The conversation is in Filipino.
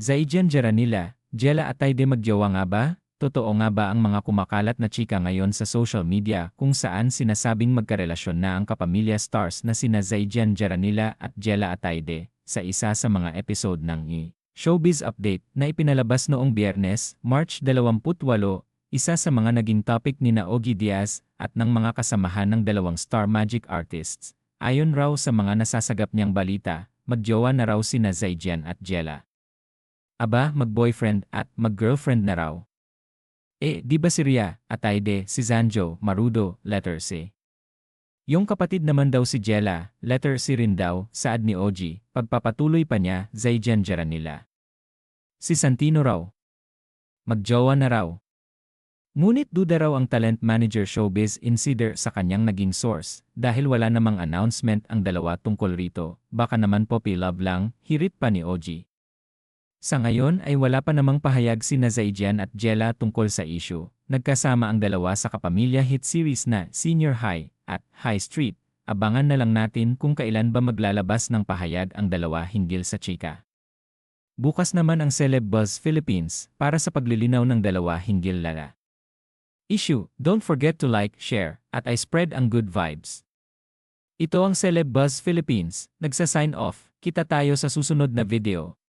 Zaijan Jaranila, Jella Atayde magjowa nga ba? Totoo nga ba ang mga kumakalat na chika ngayon sa social media kung saan sinasabing magkarelasyon na ang kapamilya stars na sina Zaijan Jaranila at Jella Atayde sa isa sa mga episode ng I Showbiz Update na ipinalabas noong biyernes, March 28, isa sa mga naging topic ni Naogi Diaz at ng mga kasamahan ng dalawang star magic artists. Ayon raw sa mga nasasagap niyang balita, magjowa na raw sina Zaijan at Jella. Aba, mag-boyfriend at mag-girlfriend na raw. Eh, di ba si Ria, Atayde, si Zanjo, Marudo, letter C. Yung kapatid naman daw si Jella, letter C rin daw, saad ni Oji, pagpapatuloy pa niya, Zaijan Jaranila. Si Santino raw. Magjowa na raw. Ngunit duda raw ang talent manager showbiz insider sa kanyang naging source dahil wala namang announcement ang dalawa tungkol rito, baka naman poppy love lang, hirit pa ni Oji. Sa ngayon ay wala pa namang pahayag si Nazaijan at Jella tungkol sa issue. Nagkasama ang dalawa sa kapamilya hit series na Senior High at High Street. Abangan na lang natin kung kailan ba maglalabas ng pahayag ang dalawa hinggil sa chika. Bukas naman ang Celeb Buzz Philippines para sa paglilinaw ng dalawa hinggil lala. Issue, don't forget to like, share, at I spread ang good vibes. Ito ang Celeb Buzz Philippines, nagsa-sign off, kita tayo sa susunod na video.